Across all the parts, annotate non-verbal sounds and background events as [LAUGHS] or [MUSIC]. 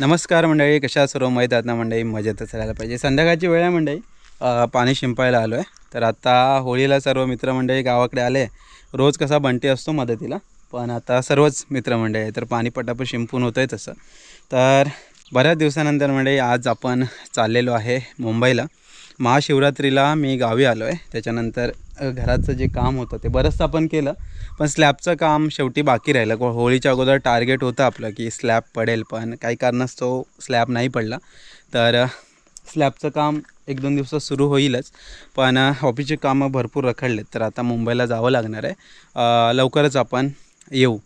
नमस्कार मंडळी कशा सर्व माहीत आहात ना मंडळी? मजेतच राहायला पाहिजे. संध्याकाळची वेळ आहे मंडळी. पाणी शिंपायला आलो आहे तर आता होळीला सर्व मित्रमंडळी गावाकडे आले. रोज कसा बंटी असतो मदतीला. पण आता सर्वच मित्रमंडळी आहे तर पाणी पटापट शिंपून होतं आहे तसं. तर बऱ्याच दिवसानंतर मंडळी आज आपण चाललेलो आहे मुंबईला. महाशिवरात्रीला मी गावी आलो आहे त्याच्यानंतर घराचं जे काम होतं ते बरंचसं आपण केलं. पण स्लॅबचं काम शेवटी बाकी राहिलं. को- होळीच्या अगोदर टार्गेट होतं आपलं की स्लॅब पडेल पण काही कारणास्तव स्लॅब नाही पडला. तर स्लॅबचं काम एक दोन दिवसात सुरू होईलच. पण अ, ऑफिसची कामं भरपूर रखडलेत. तर आता मुंबईला जावं लागणार आहे. लवकरच आपण येऊ.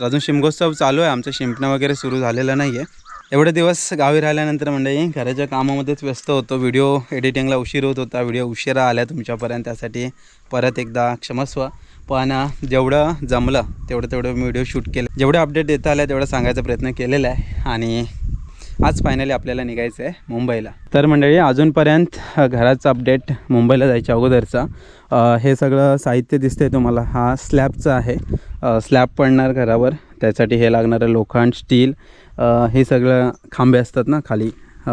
तर अजून शिमगोत्सव चालू आहे. आमचं शिंपणं वगैरे सुरू झालेलं नाही आहे एवढे दिवस गावी राहिल्यानंतर मंडळी घराच्या कामामध्येच व्यस्त होतो. व्हिडिओ एडिटिंगला उशीर होत होता. व्हिडिओ उशिरा आल्या तुमच्यापर्यंत. त्यासाठी परत एकदा क्षमस्व. पण जेवढं जमलं तेवढं तेवढं मी व्हिडिओ शूट केलं. जेवढे अपडेट देता आले तेवढं सांगायचा प्रयत्न केलेला आहे. आणि आज फायनली आपल्याला निघायचं आहे मुंबईला. तर मंडळी अजूनपर्यंत घराचा घराचं अपडेट मुंबईला जायच्या अगोदरचा. हे सगळं साहित्य दिसतंय तुम्हाला. हा स्लॅबचं आहे. स्लॅब पडणार घरावर. त्यासाठी हे लागणारं लोखंड स्टील हे सगळं खांबे असतात ना खाली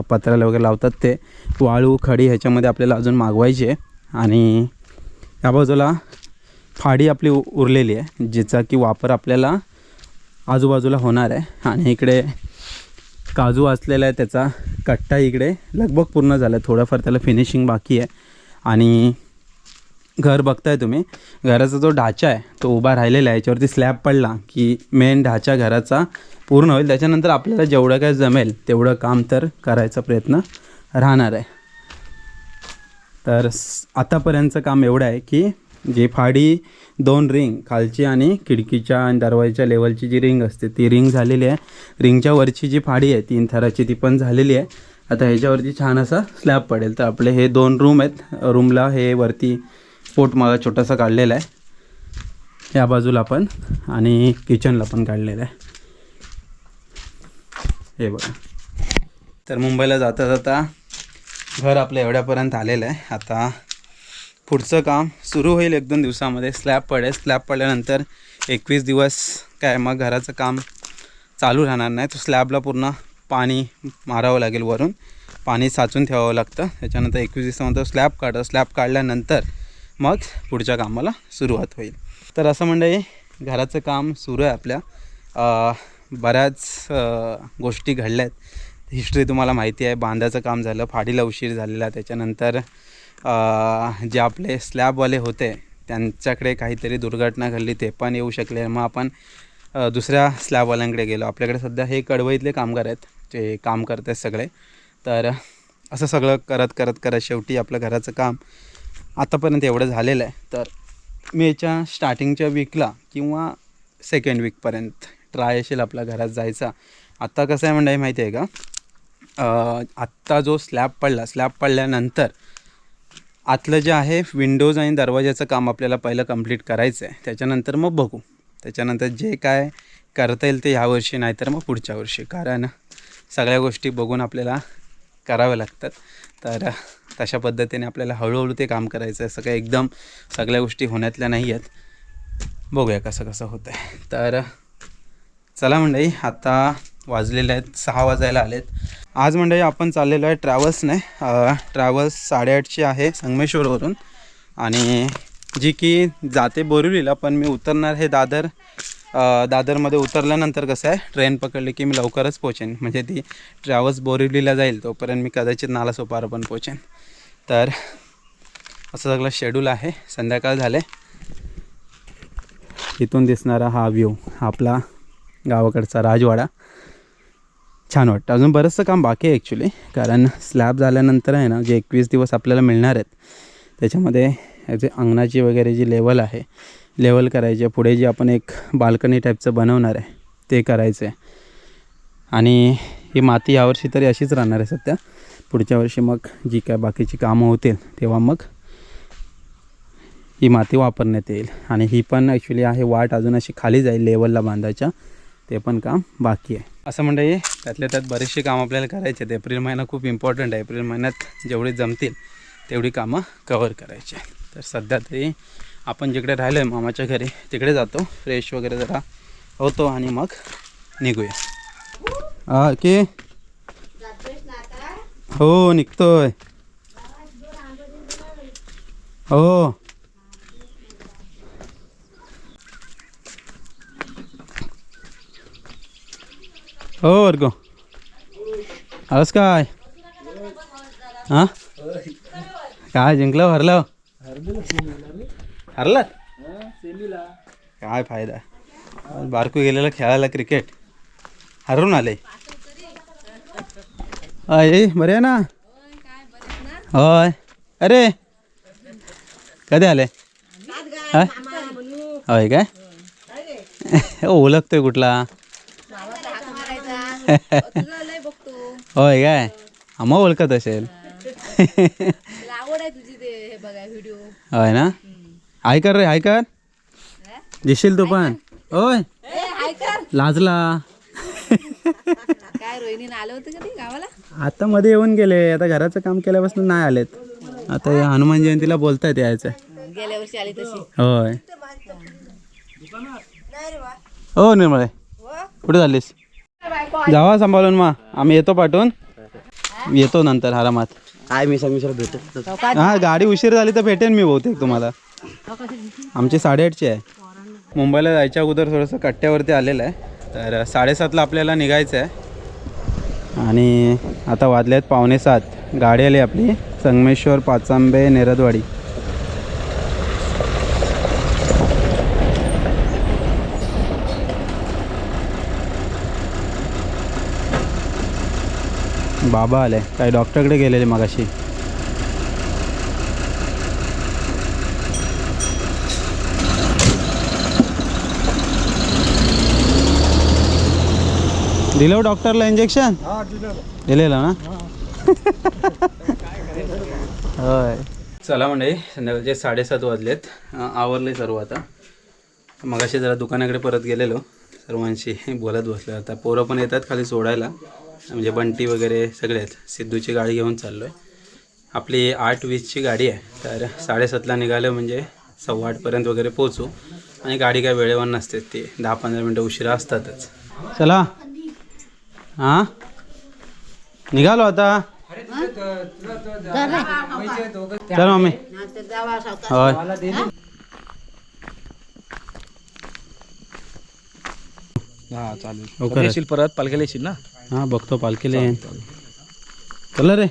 पत्राला वगैरे लावतात ते. वाळू खडी ह्याच्यामध्ये आपल्याला अजून मागवायची आहे. आणि या बाजूला फाडी आपली उ- उरलेली आहे जिचा की वापर आपल्याला आजूबाजूला होणार आहे. आणि इकडे काजू असलेला आहे त्याचा कट्टा इकडे लगभग पूर्ण झाला आहे थोडंफार त्याला फिनिशिंग बाकी आहे. आणि घर बघताय तुम्ही घराचा जो ढाचा आहे तो उभा राहिलेला आहे याच्यावरती स्लॅब पडला की मेन ढाचा घराचा पूर्ण होईल. त्याच्यानंतर आपल्याला जेवढं काय जमेल तेवढं काम तर करायचा प्रयत्न राहणार आहे. तर आतापर्यंतचं काम एवढं आहे की जी फाडी दोन रिंग खालची आणि खिडकीच्या आणि दरवाजाच्या लेवलची जी रिंग असते ती रिंग झालेली आहे. रिंगच्या वरची जी फाडी आहे तीन थराची ती पण झालेली आहे. आता ह्याच्यावरती छान असा स्लॅब पडेल. तर आपले हे दोन रूम आहेत. रूमला हे वरती पोट मला छोटासा काढलेला आहे. या बाजूला पण आणि किचनला पण काढलेलं आहे. हे बघा. तर मुंबईला जाता जाता घर आपलं एवढ्यापर्यंत आलेलं आहे. आता पुढचं काम सुरू होईल एक दोन दिवसामध्ये. स्लॅब पडेल. स्लॅब पडल्यानंतर एकवीस दिवस काय मग घराचं काम चालू राहणार नाही. तो स्लॅबला पूर्ण पाणी मारावं लागेल वरून. पाणी साचून ठेवावं लागतं. त्याच्यानंतर एकवीस दिवसानंतर स्लॅब काढ. स्लॅब काढल्यानंतर मग पुढच्या कामाला सुरुवात होईल. तर असं म्हणजे घराचं काम सुरू आहे आपल्या. बऱ्याच गोष्टी घडल्या आहेत हिस्ट्री तुम्हाला माहिती आहे. बांधाचं काम झालं फाडीला उशीर झालेला. त्याच्यानंतर जे आपले स्लॅबवाले होते त्यांच्याकडे काहीतरी दुर्घटना घडली ते पण येऊ शकले. मग आपण दुसऱ्या स्लॅबवाल्यांकडे गेलो. आपल्याकडे सध्या हे कडवईतले कामगार आहेत जे काम करत आहेत सगळे. तर असं सगळं करत करत करत शेवटी आपलं घराचं काम आतापर्यंत एवढं झालेलं आहे. तर मेच्या स्टार्टिंगच्या वीकला किंवा सेकंड वीकपर्यंत ट्राय असेल आपल्या घरात जायचा. आत्ता कसं आहे म्हणजे माहिती आहे का? आत्ता जो स्लॅब पडला स्लॅब पडल्यानंतर आतलं जे आहे विंडोज आणि दरवाजाचं काम आपल्याला पहिलं कंप्लीट करायचं आहे. त्याच्यानंतर मग बघू. त्याच्यानंतर जे काय करता येईल ते ह्यावर्षी नाही तर मग पुढच्या वर्षी. कारण सगळ्या गोष्टी बघून आपल्याला कराव्या लागतात. तर तशा पद्धतीने आपल्याला हळूहळू ते काम करायचं आहे. सगळं एकदम सगळ्या गोष्टी होण्यातल्या नाही आहेत. बघूया कसं कसं होतं आहे तर चला मंडळी आता वाजलेले आहेत सहा वाजायला आलेत. आज म्हणजे आपण चाललेलो आहे ट्रॅव्हल्सने. ट्रॅव्हल्स साडेआठची आहे संगमेश्वरवरून. आणि जी की जाते बोरिवलीला पण मी उतरणार हे दादर दादरमध्ये उतरल्यानंतर कसं आहे ट्रेन पकडली की मी लवकरच पोचेन. म्हणजे ती ट्रॅव्हल्स बोरिवलीला जाईल तोपर्यंत मी कदाचित नालासोपारा पण पोचेन. तर असं सगळं शेड्यूल आहे. संध्याकाळ झाले. इथून दिसणारा हा व्ह्यू आपला गावाकडचा राजवाडा. छान वाटतं. अजून बरंचसं काम बाकी आहे ॲक्च्युली कारण स्लॅब झाल्यानंतर आहे ना जे एकवीस दिवस आपल्याला मिळणार आहेत त्याच्यामध्ये जे अंगणाची वगैरे जी लेवल आहे लेवल करायची आहे. पुढे जी आपण एक बाल्कनी टाईपचं बनवणार आहे ते करायचं आहे. आणि ही माती यावर्षी तरी अशीच राहणार आहे सध्या. पुढच्या वर्षी मग जी काय बाकीची कामं होतील तेव्हा मग ही माती वापरण्यात येईल. आणि ही पण ॲक्च्युली आहे वाट अजून अशी खाली जाईल लेवलला बांधायच्या. ते पण काम बाकी आहे. असं म्हणजे त्यातल्या त्यात बरेचसे काम आपल्याला करायचे आहेत. एप्रिल महिना खूप इम्पॉर्टंट आहे. एप्रिल महिन्यात जेवढी जमतील तेवढी कामं कवर करायची आहे. तर सध्या तरी आपण जिकडे राहिलो आहे मामाच्या घरी तिकडे जातो. फ्रेश वगैरे जरा होतो आणि मग निघूया. हा, की? हो निघतोय. हो. हो वर्ग आवाज काय हा? काय जिंकलं हरलं हरला? काय फायदा? बारकू गेलेला खेळायला क्रिकेट हरवून आले. अय बरे आहे ना? होय. अरे! कधी आले? हा? होय काय? [LAUGHS] ओळखतोय कुठला? होय काय? आम्हा ओळखत असेल. आवड आहे तुझी ते हे बघा व्हिडिओ. होय ना? हाय कर रे हाय कर. दिसशील तू पण. होय. हाय कर. लाजला. काय रोहिणीनं आलं होतं का ते गावाला? आता मध्ये येऊन गेले. आता घराचं काम केल्यापासून नाही आलेत. आता हे हनुमान जयंतीला बोलतायत यायचं. गेल्या वर्षी आली तशी. होय. हो. निर्मळे. कुठे चाललीस? जावा सांभाळून मा. आम्ही येतो पाठवून. येतो नंतर आरामात. काय मी सर भेटत हा गाडी उशीर झाली तर भेटेन मी बहुतेक तुम्हाला. आमची साडेआठची आहे. मुंबईला जायच्या अगोदर थोडंसं कट्ट्यावरती आलेलं आहे. तर साडेसातला आपल्याला निघायचं आहे. आणि आता वाजले आहेत पावणे सात. गाडी आली आपली संगमेश्वर पाचांबे नेरदवाडी. बाबा आले. काही डॉक्टरकडे गेलेले मगाशी. दिलं हो डॉक्टरला इंजेक्शन दिलेलं ना? [LAUGHS] होय. चला मंडळी संध्याकाळचे साडेसात वाजलेत. आवरले सर्व आता. मगाशी जरा दुकानाकडे परत गेलेलो. सर्वांशी बोलत बसलो आता. पोरं पण येतात खाली सोडायला. म्हणजे बंटी वगैरे सगळे आहेत. सिद्धूची गाडी घेऊन चाललो आहे आपली आठ वीसची गाडी आहे. तर साडेसातला निघालं म्हणजे सव्वा आठपर्यंत वगैरे पोहोचू. आणि गाडी काय वेळेवर नसते ती. दहा पंधरा मिनटं उशिरा असतातच. चला. हां? निघालो आता. चल मम्मी. होय. हा चालेल. परत? पालखीला येशील ना? हां बघतो पालखीला. येईन चला. रे.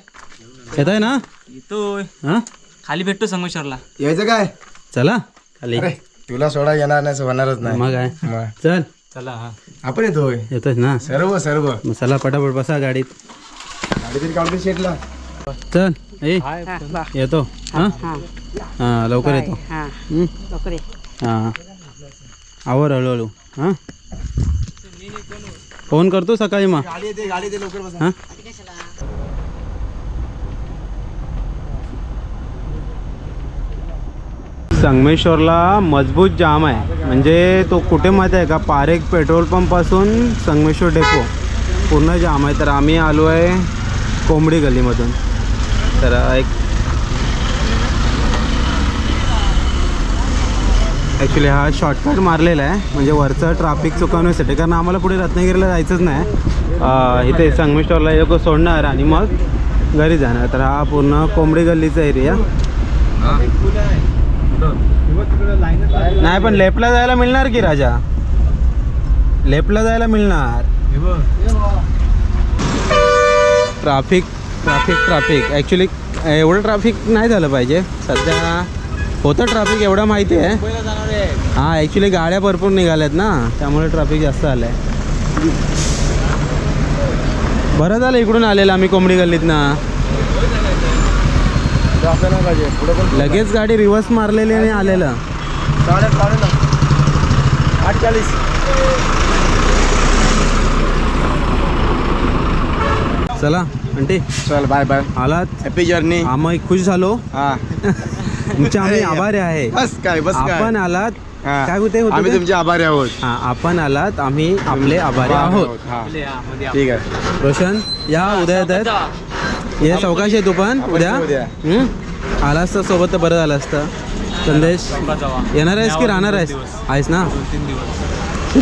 येत आहे ना? येतोय. हां? खाली भेटतो संगमेश्वरला. यायचं काय? चला. खाली. अरे तुला सोडा येणार नाही असं होणारच नाही. मग काय? मग. चल. चला हा. आपण येतोय. येतोच ना? सर्व सर्व. मग चला पटापट बसा गाडीत. गाडी तरी काढून शेटला. चल ए. येतो. हां? हां. लवकर येतो. हं? हां. आवर हळूहळू. हां? फोन करतो सकाळी मग. हां? संगमेश्वरला मजबूत जाम आहे. म्हणजे तो कुठे माहिती आहे का? पारेख पेट्रोल पंपपासून संगमेश्वर डेपो. पूर्ण जाम आहे. तर आम्ही आलो आहे कोंबडी गल्लीमधून. तर एक ॲक्च्युली हा शॉर्टकट मारलेला आहे. म्हणजे वरचं ट्राफिक चुकवण्यासाठी कारण आम्हाला पुढे रत्नागिरीला जायचंच नाही. इथे संगमेश्वरला एक सोडणार आणि मग घरी जाणार. तर हा पूर्ण कोंबडी गल्लीचा एरिया नाही पण लेपला जायला मिळणार की राजा? लेपला जायला मिळणार. ट्राफिक ट्राफिक ट्राफिक ॲक्च्युली एवढं ट्राफिक नाही झालं पाहिजे. सध्या होतं ट्राफिक एवढं माहिती आहे. हां ॲक्च्युली गाड्या भरपूर निघाल्यात ना त्यामुळे ट्राफिक जास्त आलं आहे बरं झालं इकडून आलेलं आम्ही कोंबडी पुढे पण लगेच गाडी रिव्हर्स मारलेली आणि आलेलं. ना आठ चाळीस चला आंटी. चल बाय बाय आलात? हॅपी जर्नी आम्ही खुश झालो. हा. [LAUGHS] तुमचे आम्ही [LAUGHS] आभारी आहे. बस काय बस काय. आपण आलात. हा. काय होते होते आम्ही ते? तुमचे आभारी आहोत. हा आपण आलात आम्ही आपले आभारी आहोत. हा. ठीक आहे. रोशन या उद्या येत आहेत ये. चौकाशी आहे तू पण उद्या. उद्या. हं? आला असतं सोबत तर बरं झालं असतं. संदेश येणार आहेस की राहणार आहेस? आहेस ना?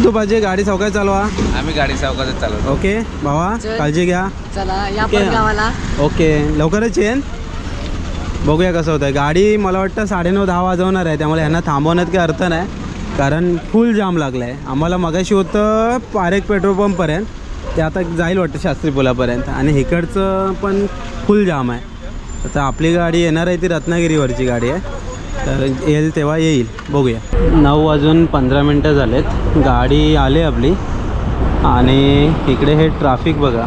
तू पाहिजे गाडी चौकात चालवा. आम्ही गाडी सावकाशच चालवतो. ओके भावा चल. काळजी घ्या. चला या ओके. पण गावाला. ओके लवकरच येईन. बघूया कसं होतं आहे गाडी मला वाटतं साडेनऊ दहा वाजवणार आहे. त्यामुळे यांना थांबवण्यात काही अर्थ नाही. कारण फुल जाम लागला आहे आम्हाला मगाशी होतं पारेक पेट्रोल पंपपर्यंत ते आता जाईल वाटतं शास्त्री पुलापर्यंत. आणि इकडचं पण फुल जाम आहे. आता आपली गाडी येणार आहे ती रत्नागिरीवरची गाडी आहे. तर येईल तेव्हा येईल. बघूया. नऊ वाजून पंधरा मिनटं झालेत. गाडी आली आपली. आणि इकडे हे ट्राफिक बघा.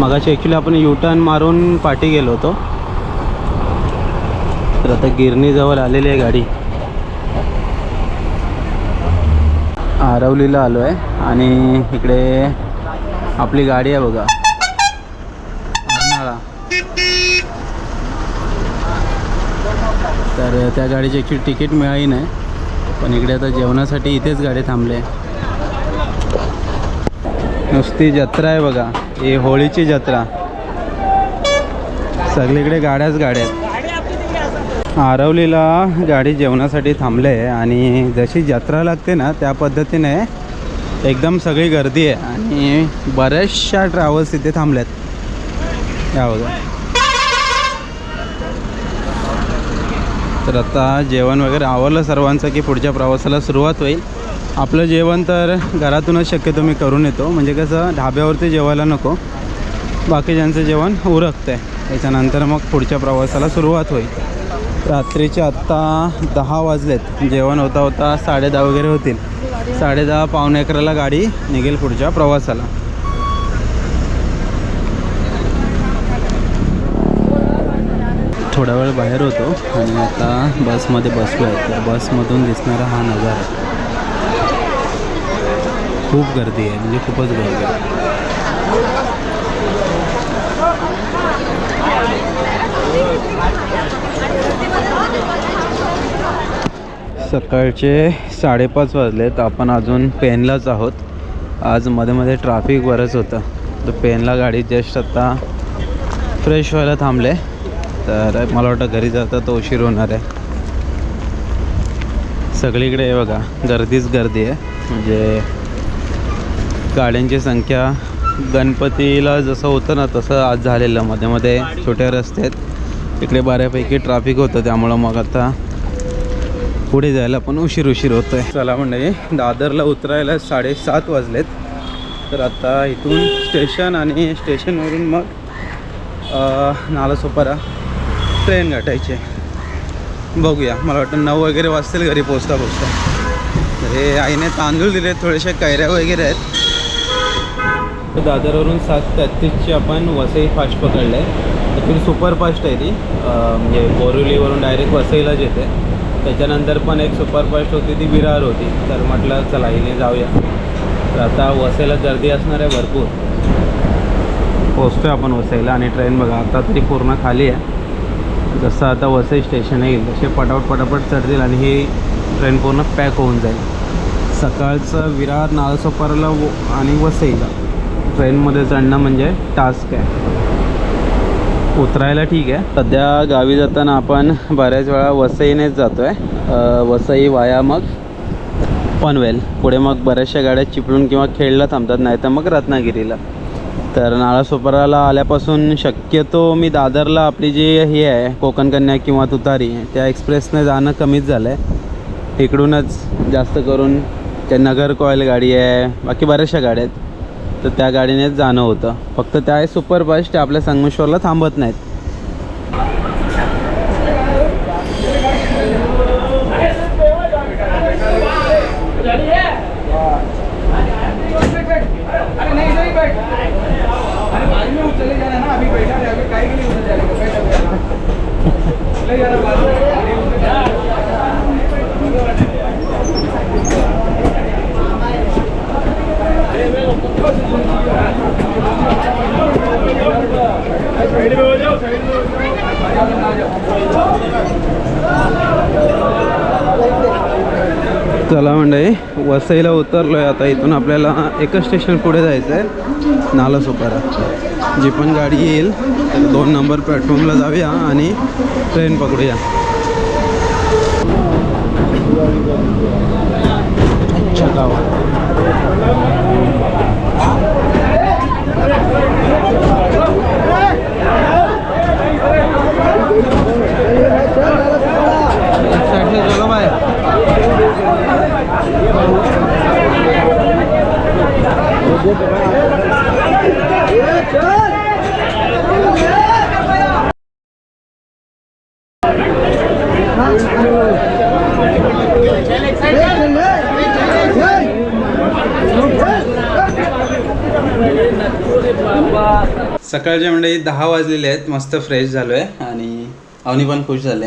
मगाशी ॲक्च्युली आपण यू टर्न मारून पाठी गेलो होतो. तर आता गिरणीजवळ आलेली आहे गाडी. आरवलीला आलो आहे आणि इकडे आपली गाडी आहे बघा. तर त्या गाडीची ॲक्च्युली तिकीट मिळाली नाही. पण इकडे आता जेवणासाठी इथेच गाडी थांबले नुसती जत्रा आहे बघा. ही होळीची जत्रा. सगळीकडे गाड्याच गाड्या आहेत. आरवलीला गाडी जेवणासाठी थांबले आहे आणि जशी जत्रा लागते ना त्या पद्धतीने एकदम सगळी गर्दी आहे आणि बऱ्याचशा ट्रॅव्हल्स इथे थांबल्यात. या बघा. तर आता जेवण वगैरे आवडलं सर्वांचं की पुढच्या प्रवासाला सुरुवात होईल. आपलं जेवण तर घरातूनच शक्यतो मी करून येतो. म्हणजे कसं ढाब्यावरती जेवायला नको. बाकीच्यांचं जेवण उरकतं. आहे त्याच्यानंतर मग पुढच्या प्रवासाला सुरुवात होईल. रात्रीचे आत्ता दहा वाजलेत. जेवण होता होता साडे दहा वगैरे होतील. साडे दहा पावणे अकराला गाडी निघेल पुढच्या प्रवासाला. थोडा वेळ बाहेर होतो आणि आता बसमध्ये बसलो आहे तर बसमधून दिसणारा हा नजारा. खूप गर्दी आहे म्हणजे खूपच गर्दी आहे. सकाळचे साडेपाच वाजलेत. आपण अजून पेनलाच आहोत. आज मध्ये मध्ये ट्रॅफिक बरंच होतं. तर पेनला गाडी जस्ट आता फ्रेश व्हायला थांबले. तर मला वाटतं घरी जाता तो उशीर होणार आहे. सगळीकडे बघा गर्दीच गर्दी आहे. म्हणजे गाड्यांची संख्या गणपतीला जसं होतं ना तसं आज झालेलं. मध्ये मध्ये छोट्या रस्त्यात इकडे बऱ्यापैकी ट्रॅफिक होतं त्यामुळं मग आता पुढे जायला पण उशीर उशीर होतो आहे चला म्हणजे दादरला उतरायला साडेसात वाजलेत. तर आता इथून स्टेशन आणि स्टेशनवरून मग नालासोपारा. ट्रेन गाठायची बघूया मला वाटतं नऊ वगैरे वाजतील घरी पोचता पोचता. अरे हे आईने तांदूळ दिले थोडेसे कैऱ्या वगैरे आहेत. तर दादरवरून सात तेहतीसची आपण वसई फास्ट पकडलं आहे ॲक्च्युली सुपरफास्ट आहे ती. म्हणजे बोरिवलीवरून डायरेक्ट वसईलाच येते त्याच्यानंतर पण एक सुपरफास्ट होती ती विरार होती. तर म्हटलं चला हिने जाऊया. तर आता वसईला गर्दी असणार आहे भरपूर. पोचतो आपण वसईला आणि ट्रेन बघा आता तरी पूर्ण खाली आहे. जसं आता वसई स्टेशन येईल तसे पटापट पटापट चढतील आणि ही ट्रेन पूर्ण पॅक होऊन जाईल. सकाळचं विरार नाळसोपाराला व आणि वसईला. ट्रेनमध्ये चढणं म्हणजे टास्क आहे. उतरायला ठीक आहे. सध्या गावी जाताना आपण बऱ्याच वेळा वसईनेच जातो आहे वसई वाया मग पनवेल. पुढे मग बऱ्याचशा गाड्या चिपळून किंवा खेळला थांबतात नाही तर मग रत्नागिरीला. तर नाळासोपाराला आल्यापासून शक्यतो मी दादरला आपली जी हे आहे कोकण कन्या किंवा तुतारी त्या एक्सप्रेसने जाणं कमीच झालं आहे इकडूनच जास्त करून त्या नगर कॉईल गाडी आहे बाकी बऱ्याचशा गाड्या आहेत. तर त्या गाडीनेच जाणं होतं. फक्त त्या आहे सुपरफास्ट त्या आपल्या संगमेश्वरला थांबत नाहीत. चला म्हणजे वसईला उतरलो आहे आता. इथून आपल्याला एकच स्टेशन पुढे जायचं आहे नालासोपारा जी पण गाडी येईल तर दोन नंबर प्लॅटफॉर्मला जाऊया आणि ट्रेन पकडूया अच्छा गाव सकाळच्या मंडळी दहा वाजलेले आहेत मस्त फ्रेश झालो आहे आणि अवनी पण खुश झाले.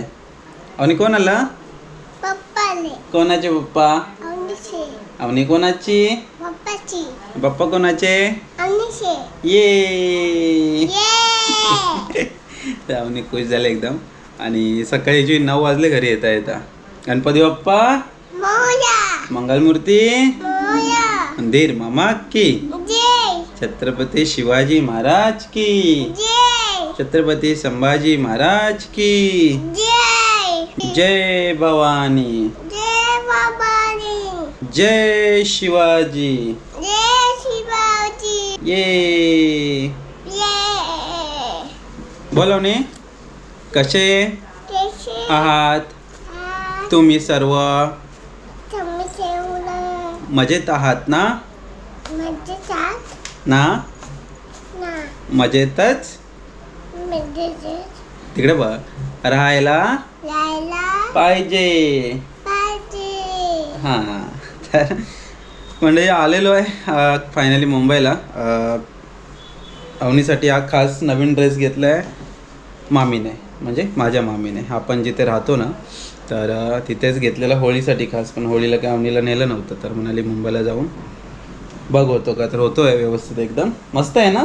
अवनी कोण आला? कोणाचे पप्पा? अवनी कोणाची? पप्पा कोणाचे? ये. [LAUGHS] अवनी खुश झाले एकदम. आणि सकाळी जी नऊ वाजले घरी येता येता. गणपती बाप्पा मोया मंगलमूर्ती मोया मंदिर मामा की जय छत्रपती शिवाजी महाराज की जय छत्रपती संभाजी महाराज की जय जय भवानी जय शिवाजी जय शिवाजी ये ये बोलवणे कसे केशे आहात तुम्ही सर्व तुम्ही मजेत आहात ना? ना? मजेतच? तिकडे बघ. राहायला पाहिजे. हां तर म्हणजे आलेलो आहे फायनली मुंबईला. अवनीसाठी हा खास नवीन ड्रेस घेतला आहे मामीने. म्हणजे माझ्या मामीने. आपण जिथे राहतो ना तर तिथेच घेतलेला होळीसाठी खास पण होळीला काय अवनीला नेलं नव्हतं. तर म्हणाली मुंबईला जाऊन बघ होतो का? तर होतो आहे व्यवस्थित एकदम. मस्त आहे ना?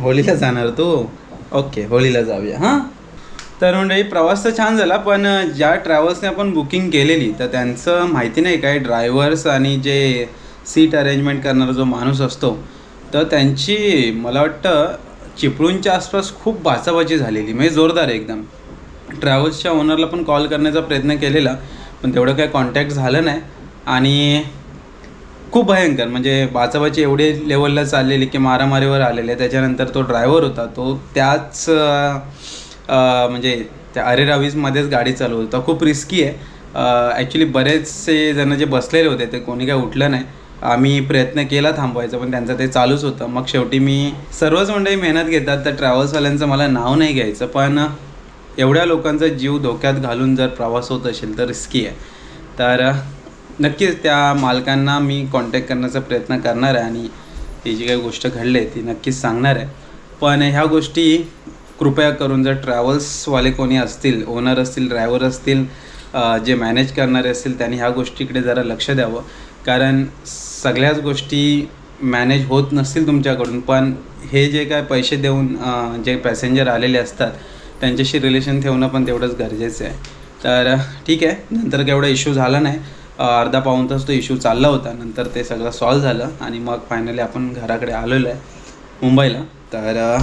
होळीला जाणार. तू? ओके होळीला जाऊया हां? तर म्हणजे प्रवास तर छान झाला पण ज्या ट्रॅव्हल्सने आपण बुकिंग केलेली तर त्यांचं माहिती नाही काय ड्रायव्हर्स आणि जे सीट अरेंजमेंट करणारा जो माणूस असतो तर त्यांची मला वाटतं चिपळूणच्या आसपास खूप बाचाबाची झालेली म्हणजे जोरदार एकदम. ट्रॅव्हल्सच्या ओनरला पण कॉल करण्याचा प्रयत्न केलेला पण तेवढं काही कॉन्टॅक्ट झालं नाही. आणि खूप भयंकर म्हणजे बाचाबाची एवढे लेवलला चाललेली की मारामारीवर आलेले त्याच्यानंतर तो ड्रायव्हर होता तो त्याच म्हणजे त्या अरेरावीजमध्येच गाडी चालवत होता. खूप रिस्की आहे. ॲक्च्युली बरेचसे जण जे बसलेले होते ते कोणी काय उठलं नाही. आम्ही प्रयत्न केला थांबवायचा पण त्यांचं ते चालूच होतं. मग शेवटी मी सर्वच मंडळी मेहनत घेतात तर ट्रॅव्हल्सवाल्यांचं मला नाव नाही घ्यायचं पण एवढ्या लोकांचा जीव धोक्यात घालून जर प्रवास होत असेल तर रिस्की आहे. तर नक्कीच त्या मालकांना मी कॉन्टॅक्ट करण्याचा प्रयत्न करणार आहे आणि ही जी काही गोष्ट घडली आहे ती नक्कीच सांगणार आहे. पण ह्या गोष्टी कृपया करून जर ट्रॅव्हल्सवाले कोणी असतील ओनर असतील ड्रायव्हर असतील जे मॅनेज करणारे असतील त्यांनी ह्या गोष्टीकडे जरा लक्ष द्यावं. कारण सगळ्याच गोष्टी मॅनेज होत नसतील तुमच्याकडून पण हे जे काय पैसे देऊन जे पॅसेंजर आलेले असतात त्यांच्याशी रिलेशन ठेवणं पण तेवढंच गरजेचं आहे. तर ठीक आहे नंतर केवढा इश्यू झाला नाही. अर्धा पाऊण तास तो इश्यू चालला होता नंतर ते सगळं सॉल्व झालं आणि मग फायनली आपण घराकडे आलेलो आहे मुंबईला. तर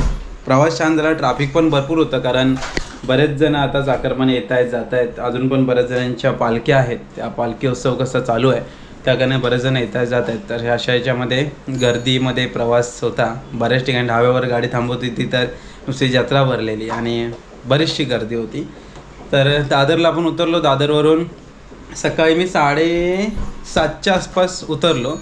प्रवास छान झाला ट्रॅफिक पण भरपूर होतं कारण बरेच जण आता चाकरमाने येत आहेत जात आहेत अजून पण बऱ्याच जणांच्या पालख्या आहेत. त्या पालखी उत्सव कसा चालू आहे त्या कारणे बरेच जण येत जात आहेत. तर ह्या अशा याच्यामध्ये गर्दीमध्ये प्रवास होता. बऱ्याच ठिकाणी ढाब्यावर गाडी थांबवत होती तर नुसती जत्रा भरलेली आणि बरीचशी गर्दी होती. तर दादरला आपण उतरलो. दादरवरून सकाळी मी साडे सातच्या आसपास उतरलो.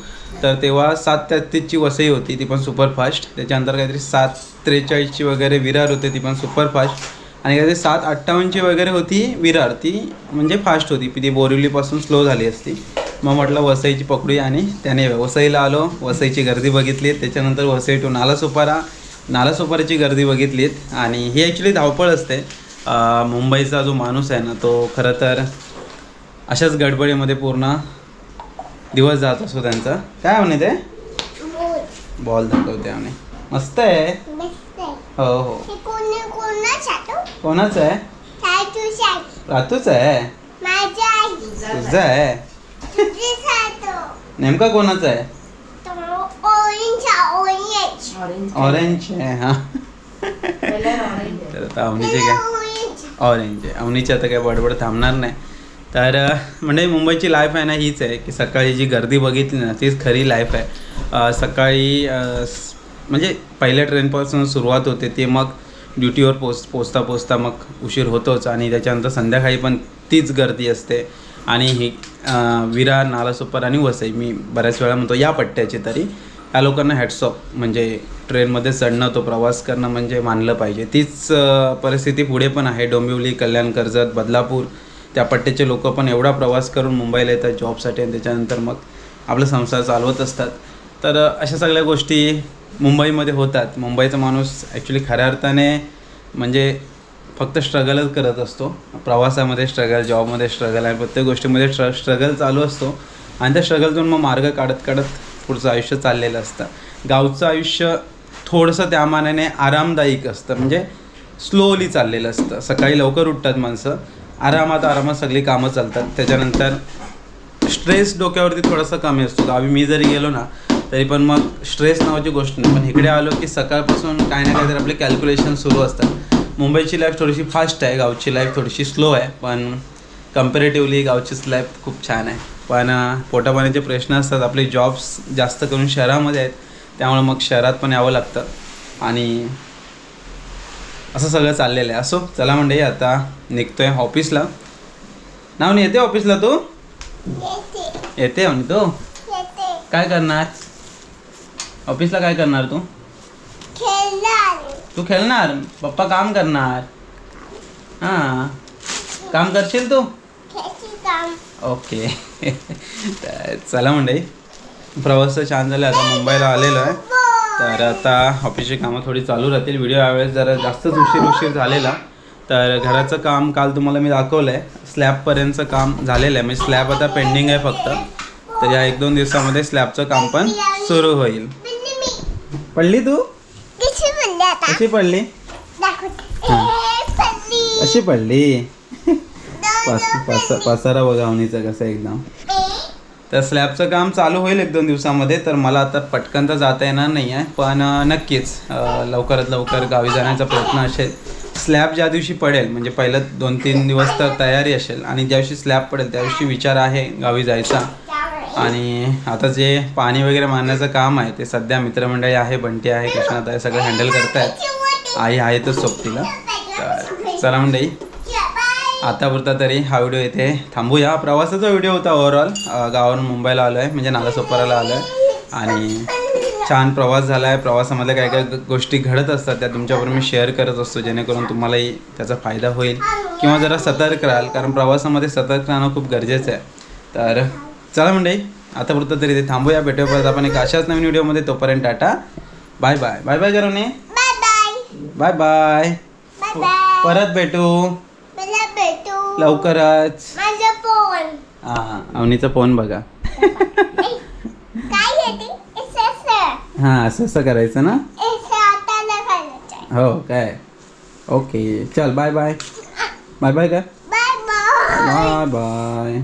तर तेव्हा सात तेहतीसची वसई होती ती पण सुपरफास्ट. त्याच्यानंतर काहीतरी सात त्रेचाळीसची वगैरे विरार होते ती पण सुपरफास्ट. आणि काहीतरी सात अठ्ठावन्नची वगैरे होती विरार. ती म्हणजे फास्ट होती. ती बोरिवलीपासून स्लो झाली असती. मग म्हटलं वसईची पकडूया आणि त्याने वसईला आलो. वसईची गर्दी बघितली. त्याच्यानंतर वसई टू नालासोपारा नालासोपाराची गर्दी बघितलीत आणि ही ॲक्च्युली धावपळ असते. मुंबईचा जो माणूस आहे ना तो खरं तर अशाच गडबडीमध्ये पूर्ण दिवस जात असतो त्यांचा. काय म्हणे ते? बोल दाखवते म्हणे. मस्त आहे. हो हो. कोणाचं आहे रातूच आहे. तुझं आहे? नेमका कोणाचं आहे? तो ऑरेंज ऑरेंज ऑरेंज आहे. हा. तर आता अवनीचे काय? ऑरेंज आहे. अवनीची आता काय बडबड थांबणार नाही. तर म्हणजे मुंबईची लाईफ आहे ना हीच आहे की सकाळी जी गर्दी बघितली ना तीच खरी लाईफ आहे. सकाळी म्हणजे पहिल्या ट्रेनपासून सुरुवात होते ते मग ड्युटीवर पोच पोचता पोचता मग उशीर होतोच आणि त्याच्यानंतर संध्याकाळी पण तीच गर्दी असते. आणि ही विरा विरार नालासोपर आणि वसई. मी बऱ्याच वेळा म्हणतो या पट्ट्याचे तरी. या लोकांना हॅट्सऑफ म्हणजे ट्रेनमध्ये चढणं तो प्रवास करणं म्हणजे मानलं पाहिजे. तीच परिस्थिती पुढे पण आहे. डोंबिवली कल्याण कर्जत बदलापूर. त्या पट्ट्याचे लोक पण एवढा प्रवास करून मुंबईला येतात जॉबसाठी आणि त्याच्यानंतर मग आपला संसार चालवत असतात. तर अशा सगळ्या गोष्टी मुंबईमध्ये होतात. मुंबईचा माणूस ॲक्च्युली खऱ्या अर्थाने म्हणजे फक्त स्ट्रगलच करत असतो. प्रवासामध्ये स्ट्रगल जॉबमध्ये स्ट्रगल आणि प्रत्येक गोष्टीमध्ये स्ट्र स्ट्रगल चालू असतो. आणि त्या स्ट्रगलतून मग मार्ग काढत काढत पुढचं आयुष्य चाललेलं असतं. गावचं आयुष्य थोडंसं त्या मानाने आरामदायिक असतं. म्हणजे स्लोली चाललेलं असतं. सकाळी लवकर उठतात माणसं. आरामात आरामात सगळी कामं चालतात. त्याच्यानंतर स्ट्रेस डोक्यावरती थोडासा कमी असतो. गावी मी जरी गेलो ना तरी पण मग स्ट्रेस नावाची गोष्ट नाही. पण इकडे आलो की सकाळपासून काही ना काहीतरी आपले कॅल्क्युलेशन सुरू असतात. मुंबईची लाईफ थोडीशी फास्ट आहे गावची लाईफ थोडीशी स्लो आहे पण कम्पॅरेटिव्हली गावचीच लाईफ खूप छान आहे. पण पोटापाण्याचे प्रश्न असतात आपले जॉब्स जास्त करून शहरामध्ये आहेत त्यामुळे मग शहरात पण यावं लागतं. आणि असं सगळं चाललेलं आहे. असो चला म्हणजे आता निघतोय ऑफिसला नाव येते ऑफिसला तू? येते. म्हणे तू? काय करणार? ऑफिसला काय करणार तू? खेळणार. तू खेळणार? पप्पा काम करणार. हां. काम करशील तू? ओके. तर चला मंडळी. प्रवास तर छान झाला. आता मुंबईला आलेलो आहे. तर आता ऑफिसची कामं थोडी चालू राहतील. व्हिडिओ यावेळेस जरा जास्तच उशीर उशीर झालेला. तर घराचं काम काल तुम्हाला मी दाखवलं आहे स्लॅबपर्यंतचं काम झालेलं आहे. म्हणजे स्लॅब आता पेंडिंग आहे फक्त. तर या एक दोन दिवसामध्ये स्लॅबचं काम पण सुरू होईल. म्हणजे पडली तू? कशी पडली. अशी पडली? पसारा बघा अवनीचा कसं एकदम. तर स्लॅबचं काम चालू होईल एक दोन दिवसामध्ये तर मला आता पटकन तर जाता येणार नाही आहे पण नक्कीच लवकरात लवकर गावी जाण्याचा प्रयत्न असेल. स्लॅब ज्या दिवशी पडेल म्हणजे पहिलं दोन तीन दिवस तर तयारी असेल आणि ज्या दिवशी स्लॅब पडेल त्या दिवशी विचार आहे गावी जायचा. आणि आता जे पाणी वगैरे मारण्याचं काम आहे ते सध्या मित्रमंडळी आहे बंटी आहे कृष्णात आहे सगळं हँडल करतायत. आई आहे तर सोबतीला. तर चला मंडळी. आतापुरता तरी हा व्हिडिओ इथे थांबूया. प्रवासाचा व्हिडिओ होता ओव्हरऑल गावावरून मुंबईला आलो आहे म्हणजे नालासोपाराला आलो आहे आणि छान प्रवास झाला आहे प्रवासामध्ये काय काय गोष्टी घडत असतात त्या तुमच्याबरोबर मी शेअर करत असतो. जेणेकरून तुम्हालाही त्याचा फायदा होईल. किंवा जरा सतर्क राहाल कारण प्रवासामध्ये सतर्क राहणं खूप गरजेचं आहे. तर चला मंडळी आतापुरतं तरी इथे थांबूया. भेटूया परत आपण एक अशाच नवीन व्हिडिओमध्ये. तोपर्यंत Tata. Bye bye. Bye bye करू बाय बाय. परत भेटू. लवकरच. हा अवनीचा फोन बघा. हां असं असं करायचं ना? हो काय? ओके. चल बाय बाय. बाय बाय का बाय बाय. Bye bye.